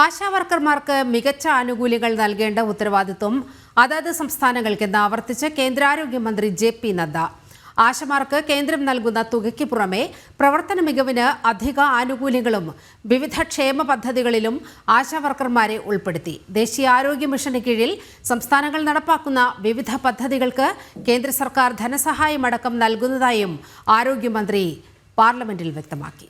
ആശാവർക്കർമാർക്ക് മികച്ച ആനുകൂല്യങ്ങൾ നൽകേണ്ട ഉത്തരവാദിത്വം അതത് സംസ്ഥാനങ്ങൾക്കെന്ന് ആവർത്തിച്ച് കേന്ദ്രാരോഗ്യമന്ത്രി ജെ പി നദ്ദ. ആശമാർക്ക് കേന്ദ്രം നൽകുന്ന തുകയ്ക്ക് പുറമെ പ്രവർത്തന മികവിന് അധിക ആനുകൂല്യങ്ങളും വിവിധ ക്ഷേമ പദ്ധതികളിലും ആശാവർക്കർമാരെ ഉൾപ്പെടുത്തി. ദേശീയ ആരോഗ്യ മിഷന് കീഴിൽ സംസ്ഥാനങ്ങൾ നടപ്പാക്കുന്ന വിവിധ പദ്ധതികൾക്ക് കേന്ദ്ര സർക്കാർ ധനസഹായമടക്കം നൽകുന്നതായും ആരോഗ്യമന്ത്രി പാർലമെന്റിൽ വ്യക്തമാക്കി.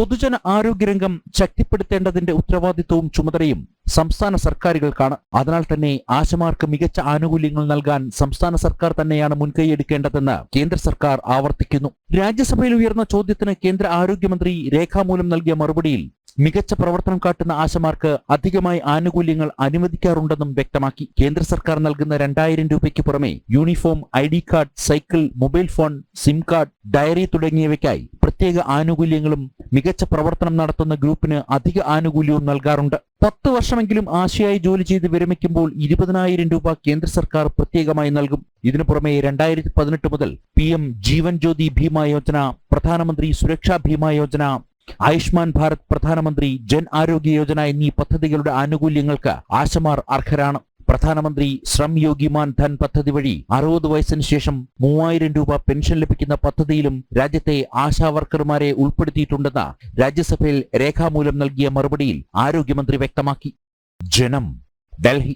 പൊതുജന ആരോഗ്യരംഗം ശക്തിപ്പെടുത്തേണ്ടതിന്റെ ഉത്തരവാദിത്വവും ചുമതലയും സംസ്ഥാന സർക്കാരുകൾക്കാണ്. അതിനാൽ തന്നെ ആശമാർക്ക് മികച്ച ആനുകൂല്യങ്ങൾ നൽകാൻ സംസ്ഥാന സർക്കാർ തന്നെയാണ് മുൻകൈയെടുക്കേണ്ടതെന്ന് കേന്ദ്ര സർക്കാർ ആവർത്തിക്കുന്നു. രാജ്യസഭയിൽ ഉയർന്ന ചോദ്യത്തിന് കേന്ദ്ര ആരോഗ്യമന്ത്രി രേഖാമൂലം നൽകിയ മറുപടിയിൽ മികച്ച പ്രവർത്തനം കാട്ടുന്ന ആശമാർക്ക് അധികമായി ആനുകൂല്യങ്ങൾ അനുവദിക്കാറുണ്ടെന്നും വ്യക്തമാക്കി കേന്ദ്ര സർക്കാർ നൽകുന്ന രണ്ടായിരം രൂപയ്ക്ക് പുറമെ uniform I D card cycle mobile phone SIM card diary തുടങ്ങിയവയ്ക്കായി പ്രത്യേക ആനുകൂല്യങ്ങളും മികച്ച പ്രവർത്തനം നടത്തുന്ന ഗ്രൂപ്പിന് അധിക ആനുകൂല്യവും നൽകാറുണ്ട്. പത്ത് വർഷമെങ്കിലും ആശയായി ജോലി ചെയ്ത് വിരമിക്കുമ്പോൾ ഇരുപതിനായിരം രൂപ കേന്ദ്ര സർക്കാർ പ്രത്യേകമായി നൽകും. ഇതിനു പുറമെ രണ്ടായിരത്തി പതിനെട്ട് മുതൽ പി എം ജീവൻ ജ്യോതി ഭീമ യോജന പ്രധാനമന്ത്രി സുരക്ഷാ ഭീമ യോജന ആയുഷ്മാൻ ഭാരത് പ്രധാനമന്ത്രി ജൻ ആരോഗ്യ യോജന എന്നീ പദ്ധതികളുടെ ആനുകൂല്യങ്ങൾക്ക് ആശമാർ അർഹരാണ്. പ്രധാനമന്ത്രി ശ്രം യോഗിമാൻ ധൻ പദ്ധതി വഴി അറുപത് വയസ്സിന് ശേഷം മൂവായിരം രൂപ പെൻഷൻ ലഭിക്കുന്ന പദ്ധതിയിലും രാജ്യത്തെ ആശാവർക്കർമാരെ ഉൾപ്പെടുത്തിയിട്ടുണ്ടെന്ന് രാജ്യസഭയിൽ രേഖാമൂലം നൽകിയ മറുപടിയിൽ ആരോഗ്യമന്ത്രി വ്യക്തമാക്കി. ജനം ഡൽഹി.